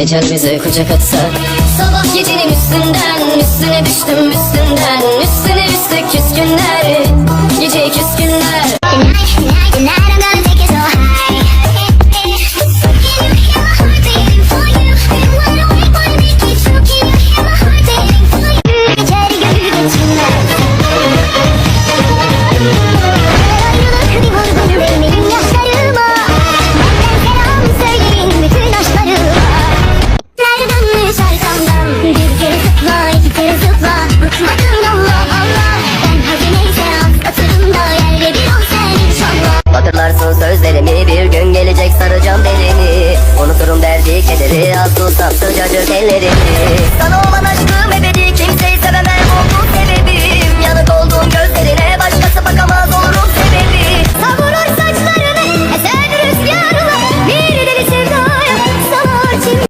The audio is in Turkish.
Ecel bizi kucak atsa Sabah gecenin üstünden Üstüne düştüm üstünden gelecek saracağım belini Unuturum derdi kederi Az tutsam sıcacık ellerini.